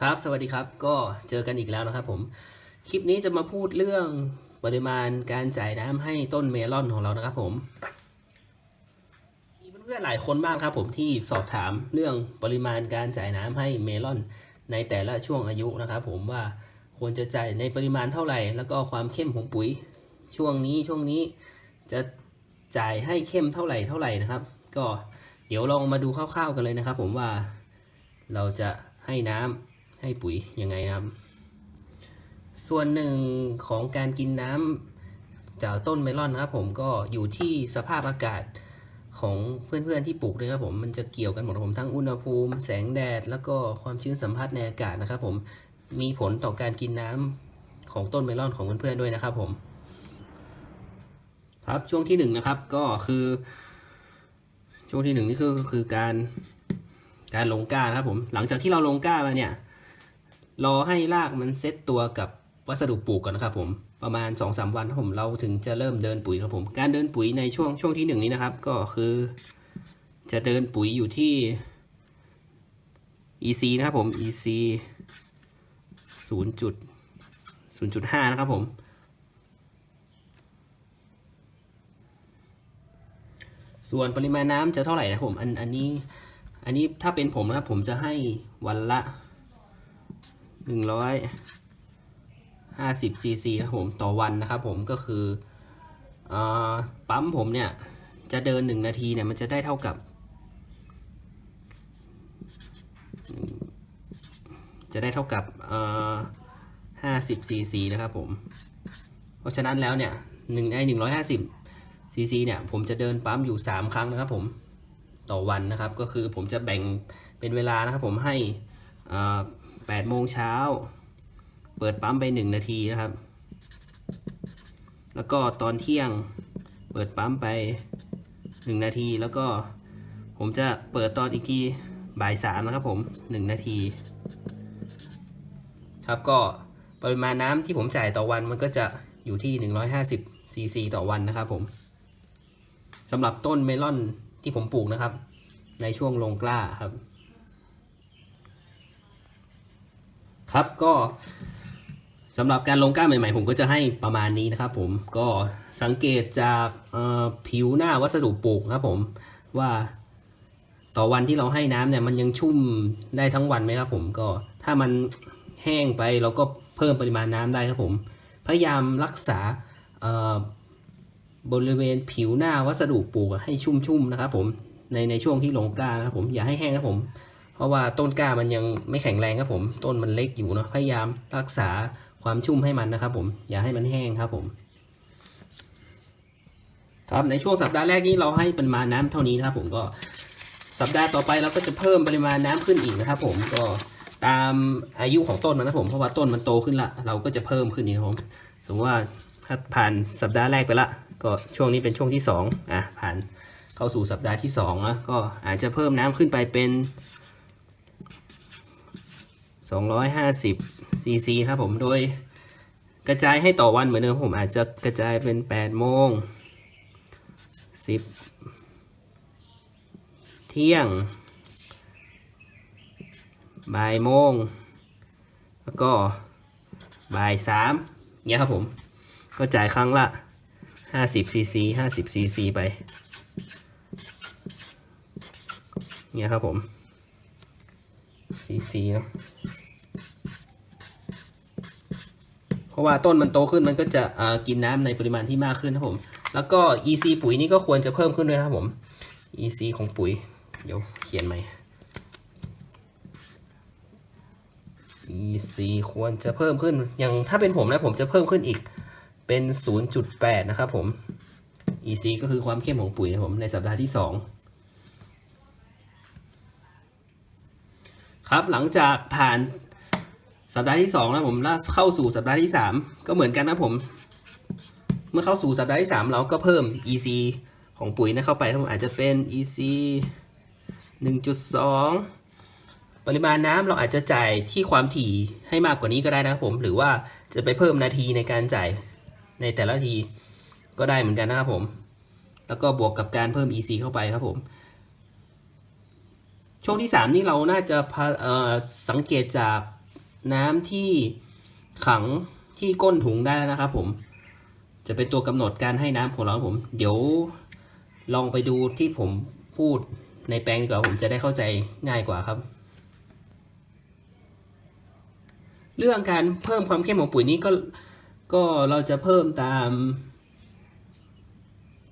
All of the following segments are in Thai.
ครับ สวัสดีครับ ก็เจอกันอีกแล้วนะครับผม คลิปนี้จะมาพูดเรื่องปริมาณการจ่ายน้ำให้ต้นเมลอนของเรานะครับผมมีเพื่อนๆหลายคนมากครับผมที่สอบถามเรื่องปริมาณการจ่ายน้ำให้เมลอน ในแต่ละช่วงอายุนะครับผมว่าควรจะจ่ายในปริมาณเท่าไหร่ แล้วก็ความเข้มของปุ๋ย ช่วงนี้ช่วงนี้จะจ่ายให้เข้มเท่าไหร่เท่าไหร่นะครับ ก็เดี๋ยวลองมาดูคร่าวๆกันเลยนะครับ ผมว่าเราจะให้น้ำ ให้ปุ๋ยยังไงนะครับ ส่วนหนึ่งของการกินน้ำจากต้นเมลอนนะครับ ผมก็อยู่ที่สภาพอากาศของเพื่อนๆที่ปลูกด้วยครับผมมันจะเกี่ยวกันหมดผมทั้งอุณหภูมิ แสงแดด แล้วก็ความชื้นสัมผัสในอากาศนะครับ ผมมีผลต่อการกินน้ำของต้นเมลอนของเพื่อนๆด้วยนะครับ ผม ครับช่วงที่หนึ่งนะครับก็คือ ช่วงที่หนึ่งนี่คือคือการการลงก้านะครับผมหลังจากที่เราลงก้ามาเนี่ย รอให้รากมันเซตตัวกับวัสดุปลูกก่อนนะครับผมประมาณ2อสวันผมเราถึงจะเริ่มเดินปุ๋ยครับผมการเดินปุ๋ยในช่วงช่วงที่หนึ่งนี้นะครับ ก็คือ จะเดินปุ๋ยอยู่ที่ EC นะครับผม EC 0จุด0.5 นะครับผม ส่วนปริมาณน้ำจะเท่าไหร่นะครับผมอันอันนี้อันนี้ถ้าเป็นผมนะครับผมจะให้วันละ หนึ่งร้อยห้าสิบซีซีนะผมต่อวันนะครับผมก็คืออปั๊มผมเนี่ย จะเดินหนึ่งนาทีเนี่ยมันจะได้เท่ากับ จะได้เท่ากับห้าสิบซีซีนะครับผม เพราะฉะนั้นแล้วเนี่ยหนึ่งในหนึ่งร้อยห้าสิบซีซีเนี่ยผมจะเดินปั๊มอยู่สามครั้งนะครับผมต่อวันนะครับ ก็คือผมจะแบ่งเป็นเวลานะครับผมให้ แปดโมงเช้า เปิดปั๊มไปหนึ่งนาทีนะครับ แล้วก็ตอนเที่ยงเปิดปั๊มไปหนึ่งนาที แล้วก็ผมจะเปิดตอนอีกทีบ่ายสามนะครับผมหนึ่งนาที ครับก็ปริมาณน้ำที่ผมจ่ายต่อวันมันก็จะอยู่ที่ 150ซีซีต่อวันนะครับผมสำหรับต้นเมลอนที่ผมปลูกนะครับ ในช่วงลงกล้าครับ ครับก็สำหรับการลงกล้าใหม่ๆ ผมก็จะให้ประมาณนี้นะครับผมก็สังเกตจากผิวหน้าวัสดุปลูกครับผมว่าต่อวันที่เราให้น้ำเนี่ยมันยังชุ่มได้ทั้งวันไหมครับผมก็ถ้ามันแห้งไปเราก็เพิ่มปริมาณน้ำได้ครับผม พยายามรักษาบริเวณผิวหน้าวัสดุปลูกให้ชุ่มๆนะครับผมในในช่วงที่ลงกล้านะครับผมอย่าให้แห้งครับผม เพราะว่าต้นกล้ามันยังไม่แข็งแรงครับผม ต้นมันเล็กอยู่เนาะพยายามรักษาความชุ่มให้มันนะครับ ผมอย่าให้มันแห้งครับผมครับในช่วงสัปดาห์แรกนี้เราให้ปริมาณน้ำเท่านี้นะครับผมก็สัปดาห์ต่อไปเราก็จะเพิ่มปริมาณน้ำขึ้นอีกนะครับ ผมก็ตามอายุของต้นมันนะผมเพราะว่าต้นมันโตขึ้นละ เราก็จะเพิ่มขึ้นนี่ครับผมสมมติว่าถ้าผ่านสัปดาห์แรกไปละ ก็ช่วงนี้เป็นช่วงที่สองอะผ่านเข้าสู่สัปดาห์ที่สองนะก็อาจจะเพิ่มน้ำขึ้นไปเป็น 250ซีซีครับผมโดยกระจายให้ต่อวันเหมือนเดิมผมอาจจะกระจายเป็น8โมง10 เที่ยงบ่ายโมง แล้วก็บ่ายสามเงี้ยครับผม ก็จ่ายครั้งละ50ซีซี50ซีซีไปเงี้ยครับผม ซีซีเนาะเพราะว่าต้นมันโตขึ้นมันก็จะกินน้ำในปริมาณที่มากขึ้นนะครับผม แล้วก็ EC ปุ๋ยนี่ก็ควรจะเพิ่มขึ้นด้วยนะครับผม EC ของปุ๋ย เดี๋ยวเขียนใหม่ EC ควรจะเพิ่มขึ้น อย่างถ้าเป็นผมนะผมจะเพิ่มขึ้นอีกเป็น 0.8 นะครับผม EC ก็คือความเข้มของปุ๋ยนะครับผมในสัปดาห์ที่ 2 ครับหลังจากผ่านสัปดาห์ที่สองแล้วผมแล้วเข้าสู่สัปดาห์ที่สามก็เหมือนกันนะผม เมื่อเข้าสู่สัปดาห์ที่สามเราก็เพิ่ม EC ของปุ๋ยนะเข้าไปนะผมอาจจะเป็น EC 1.2 ปริมาณน้ำเราอาจจะจ่ายที่ความถี่ให้มากกว่านี้ก็ได้นะครับผม หรือว่าจะไปเพิ่มนาทีในการจ่ายในแต่ละทีก็ได้เหมือนกันนะครับผม แล้วก็บวกกับการเพิ่ม EC เข้าไปครับผม ช่วงที่สามนี่เราน่าจะสังเกตจากน้ำที่ขังที่ก้นถุงได้แล้วนะครับผม จะเป็นตัวกำหนดการให้น้ำของเราผม เดี๋ยวลองไปดูที่ผมพูดในแปลงดีกว่าผมจะได้เข้าใจง่ายกว่าครับ เรื่องการเพิ่มความเข้มของปุ๋ยนี้ก็ก็เราจะเพิ่มตาม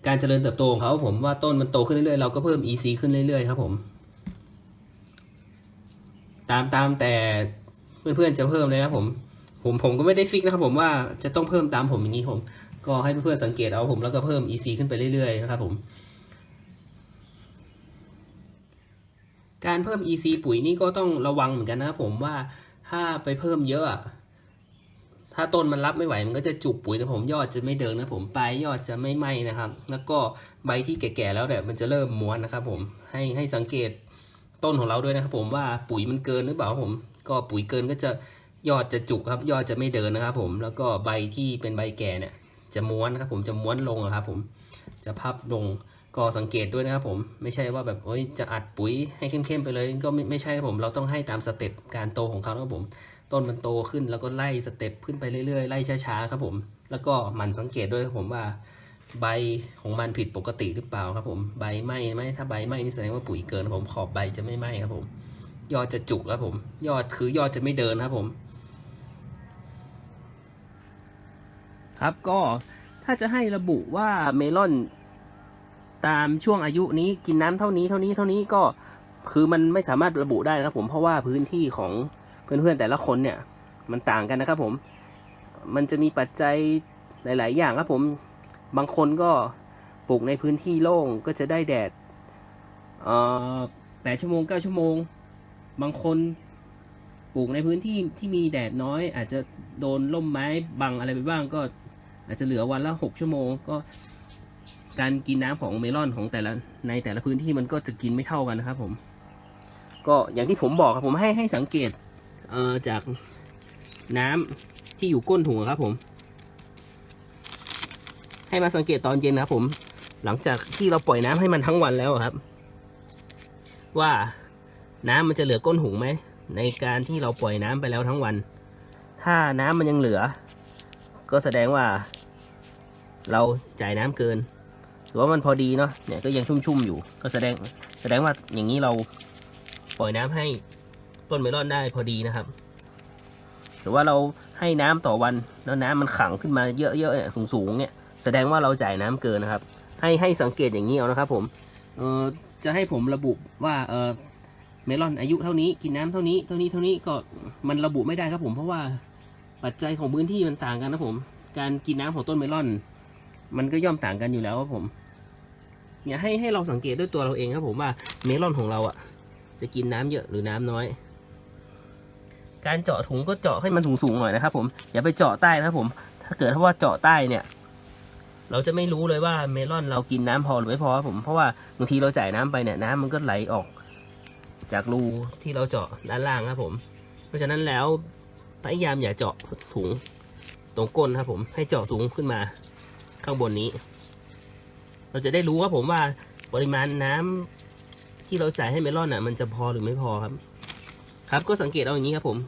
การเจริญเติบโตของเขาผมว่าต้นมันโตขึ้นเรื่อยๆเราก็เพิ่ม EC ขึ้นเรื่อยๆครับผม ตามตามแต่เพื่อนๆจะเพิ่มเลยครับผมผมผมก็ไม่ได้ฟิกนะครับผมว่าจะต้องเพิ่มตามผมอย่างนี้ผม ก็ให้เพื่อนๆสังเกตเอาผมแล้วก็เพิ่ม EC ขึ้นไปเรื่อยๆนะครับผม การเพิ่ม EC ปุ๋ยนี่ก็ต้องระวังเหมือนกันนะครับผมว่าถ้าไปเพิ่มเยอะถ้าต้นมันรับไม่ไหวมันก็จะจุกปุ๋ยนะผมยอดจะไม่เดินนะผมปลายยอดจะไม่ไหม้นะครับ แล้วก็ใบที่แก่ๆแล้วเนี่ยมันจะเริ่มม้วนนะครับผมให้ให้สังเกต ต้นของเราด้วยนะครับ ผมว่าปุ๋ยมันเกินหรือเปล่าครับผม ก็ปุ๋ยเกินก็จะยอดจะจุกครับ ยอดจะไม่เดินนะครับ ผมแล้วก็ใบที่เป็นใบแก่เนี่ย จะม้วนนะครับ ผมจะม้วนลงครับ ผมจะพับลงก็สังเกตด้วยนะครับ ผมไม่ใช่ว่าแบบโอ้ยจะอัดปุ๋ยให้เข้มๆไปเลยก็ไม่ไม่ใช่ครับผมเราต้องให้ตามสเต็ปการโตของเขาครับผม ต้นมันโตขึ้นแล้วก็ไล่สเต็ปขึ้นไปเรื่อยๆไล่ช้าๆครับผม แล้วก็หมันสังเกตด้วยครับผมว่า ใบของมันผิดปกติหรือเปล่าครับผมใบไหม้ไหมถ้าใบไหม้นี่แสดงว่าปุ๋ยเกินครับผมขอบใบจะไม่ไหม้ครับผม ยอดจะจุกครับผม ยอดคือยอดจะไม่เดินครับผม ครับก็ถ้าจะให้ระบุว่าเมลอนตามช่วงอายุนี้กินน้ำเท่านี้เท่านี้เท่านี้ก็คือมันไม่สามารถระบุได้นะครับผมเพราะว่าพื้นที่ของเพื่อนๆแต่ละคนเนี่ย มันต่างกันนะครับผม มันจะมีปัจจัยหลาย ๆ อย่างครับผม บางคนก็ปลูกในพื้นที่โล่งก็จะได้แดดแปดชั่วโมงเก้าชั่วโมง บางคนปลูกในพื้นที่ที่มีแดดน้อย อาจจะโดนร่มไม้บังอะไรไปบ้างก็อาจจะเหลือวันละหกชั่วโมงก็การกินน้ำของเมลอนของแต่ละในแต่ละพื้นที่มันก็จะกินไม่เท่ากันนะครับผม ก็อย่างที่ผมบอกครับผมให้ให้สังเกตเจากน้ำที่อยู่ก้นถุงครับผม ให้มาสังเกตตอนเย็นนะครับผม หลังจากที่เราปล่อยน้ำให้มันทั้งวันแล้วครับ ว่าน้ำมันจะเหลือก้นถุงไหม ในการที่เราปล่อยน้ำไปแล้วทั้งวัน ถ้าน้ำมันยังเหลือ ก็แสดงว่า เราจ่ายน้ำเกินหรือว่ามันพอดีเนาะเนี่ยก็ยังชุ่มๆอยู่ ก็แสดงแสดงว่าอย่างนี้เราปล่อยน้ำให้ต้นเมลอนได้พอดีนะครับหรือว่าเราให้น้ำต่อวันแล้วน้ำมันขังขึ้นมาเยอะๆเนี่ยสูงๆเนี่ย แสดงว่าเราจ่ายน้ำเกินนะครับ ให้ให้สังเกตอย่างนี้เอานะครับ ผมเออจะให้ผมระบุว่าเออเมลอนอายุเท่านี้กินน้ำเท่านี้เท่านี้เท่านี้ก็มันระบุไม่ได้ครับผมเพราะว่าปัจจัยของพื้นที่มันต่างกันนะผม การกินน้ำของต้นเมลอน มันก็ย่อมต่างกันอยู่แล้วครับผมเนี่ยให้ให้เราสังเกตด้วยตัวเราเองครับผมว่าเมลอนของเราอะ จะกินน้ำเยอะหรือน้ำน้อย การเจาะถุงก็เจาะให้มันสูงๆหน่อยนะครับผมอย่าไปเจาะใต้นะครับผม ถ้าเกิดว่าเจาะใต้เนี่ย เราจะไม่รู้เลยว่าเมลอนเรากินน้ำพอหรือไม่พอครับผมเพราะว่าบางทีเราจ่ายน้ำไปเนี่ยน้ำมันก็ไหลออก จากรูที่เราเจาะด้านล่างครับผม เพราะฉะนั้นแล้วพยายามอย่าเจาะถุงตรงก้นครับผมให้เจาะสูงขึ้นมาข้างบนนี้ เราจะได้รู้ครับผมว่าปริมาณน้ำที่เราจ่ายให้เมลอนอะ มันจะพอหรือไม่พอครับ ครับก็สังเกตเอาอย่างนี้ครับผม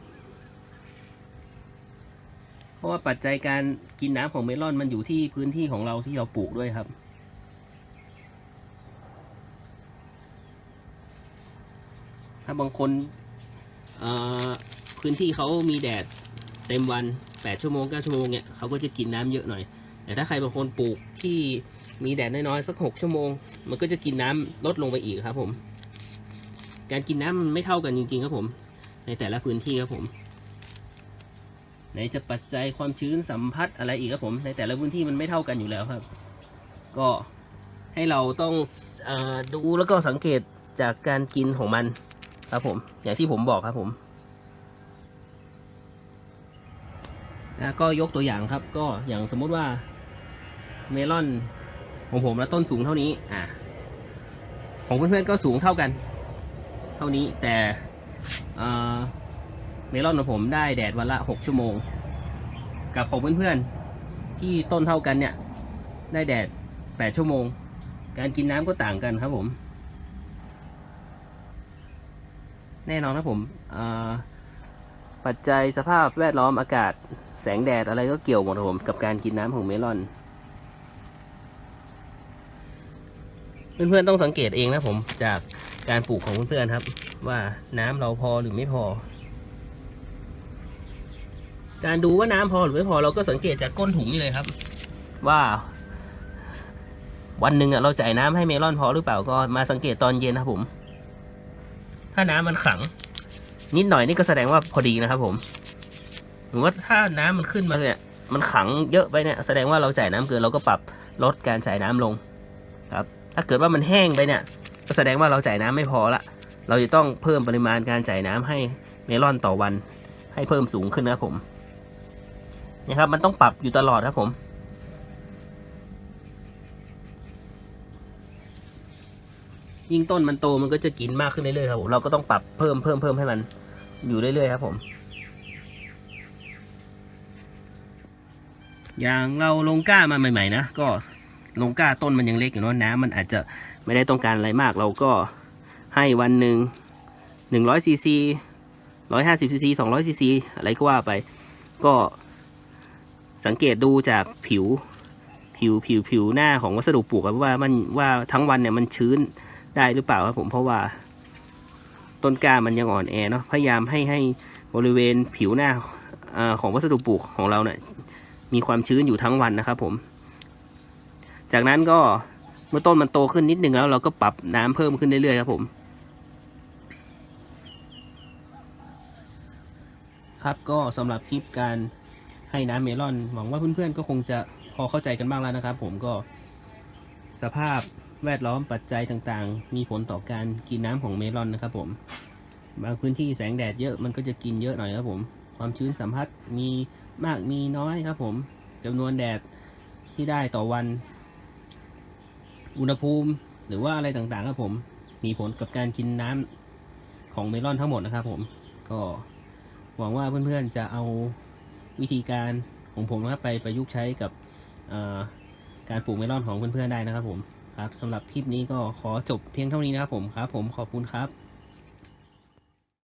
ราะว่าปัจจัยการกินน้ำของเมลอนมันอยู่ที่พื้นที่ของเราที่เราปลูกด้วยครับ ถ้าบางคนพื้นที่เขามีแดดเต็มวัน 8 ชั่วโมง 9 ชั่วโมงเนี่ยเขาก็จะกินน้ำเยอะหน่อย แต่ถ้าใครบางคนปลูกที่มีแดดน้อยๆสัก 6 ชั่วโมง มันก็จะกินน้ำลดลงไปอีกครับผม การกินน้ำมันไม่เท่ากันจริงๆครับผม ในแต่ละพื้นที่ครับผม ไหนจะปัจจัยความชื้นสัมผัสอะไรอีกครับผม ในแต่ละพื้นที่มันไม่เท่ากันอยู่แล้วครับ ก็ให้เราต้องออดูแล้วก็สังเกตจากการกินของมันครับผม อย่างที่ผมบอกครับผมนะก็ยกตัวอย่างครับ ก็อย่างสมมุติว่าเมลอนของผมแล้วต้นสูงเท่านี้ อะ ของเพื่อนๆก็สูงเท่ากัน เท่านี้แต่ เมลอนของผมได้แดดวันละหกชั่วโมง กับของเพื่อนๆ ที่ต้นเท่ากันเนี่ย ได้แดดแปดชั่วโมง การกินน้ำก็ต่างกันครับผม แน่นอนครับผมอ่อปัจจัยสภาพแวดล้อมอากาศแสงแดดอะไรก็เกี่ยวหมดครับผมกับการกินน้ำของเมลอน เพื่อนๆต้องสังเกตเองนะผมจากการปลูกของเพื่อนๆครับ ว่าน้ำเราพอหรือไม่พอ การดูว่าน้ำพอหรือไม่พอเราก็สังเกตจากก้นถุงนี่เลยครับ ว่า วันหนึ่งเราจ่ายน้ำให้เมลอนพอหรือเปล่าก็มาสังเกตตอนเย็นนะครับผม ถ้าน้ำมันขัง นิดหน่อยนี่ก็แสดงว่าพอดีนะครับ ผมหรือว่าถ้าน้ำมันขึ้นมาเนี่ยมันขังเยอะไปเนี่ยแสดงว่าเราจ่ายน้ำเกินเราก็ปรับลดการจ่ายน้ำลงครับ ถ้าเกิดว่ามันแห้งไปเนี่ย ก็แสดงว่าเราจ่ายน้ำไม่พอละ เราจะต้องเพิ่มปริมาณการจ่ายน้ำให้เมลอนต่อวันให้เพิ่มสูงขึ้นนะครับผม นะครับ มันต้องปรับอยู่ตลอดครับผม ยิ่งต้นมันโตมันก็จะกินมากขึ้นเรื่อยๆครับผมเราก็ต้องปรับเพิ่มเพิ่มเพิ่มให้มันอยู่เรื่อยๆครับผม อย่างเราลงก้ามาใหม่ๆนะก็ลงก้าต้นมันยังเล็กอยู่เนอะน้ำมันอาจจะไม่ได้ต้องการอะไรมากเราก็ให้วันหนึ่งหนึ่งร้อยซีซีร้อยห้าสิบซีซีสองร้อยซีซีอะไรก็ว่าไป ก็ สังเกตดูจากผิวผิวผิวผิวหน้าของวัสดุปลูกครับว่ามันว่าทั้งวันเนี่ยมันชื้นได้หรือเปล่าครับผมเพราะว่า ต้นกล้ามันยังอ่อนแอเนาะพยายามให้ให้บริเวณผิวหน้าอของวัสดุปลูกของเราเนี่ยมีความชื้นอยู่ทั้งวันนะครับผม จากนั้นก็เมื่อต้นมันโตขึ้นนิดนึงแล้ว เราก็ปรับน้ำเพิ่มขึ้นเรื่อยๆครับผม ครับก็สำหรับคลิปการ ให้น้ำเมลอน หวังว่าเพื่อนๆก็คงจะพอเข้าใจกันบ้างแล้วนะครับ ผมก็สภาพแวดล้อมปัจจัยต่างๆ มีผลต่อการกินน้ำของเมลอนนะครับ ผมบางพื้นที่แสงแดดเยอะมันก็จะกินเยอะหน่อยครับ ผม ความชื้นสัมผัสมีมากมีน้อยครับ ผมจำนวนแดดที่ได้ต่อวัน อุณหภูมิหรือว่าอะไรต่างๆครับผม มีผลกับการกินน้ำของเมลอนทั้งหมดนะครับ ผมก็หวังว่าเพื่อนๆจะเอา วิธีการของผมนะครับไปประยุกต์ใช้กับการปลูกเมลอนของเพื่อนๆได้นะครับผมครับสำหรับคลิปนี้ก็ขอจบเพียงเท่านี้นะครับผมครับ ผมขอบคุณครับ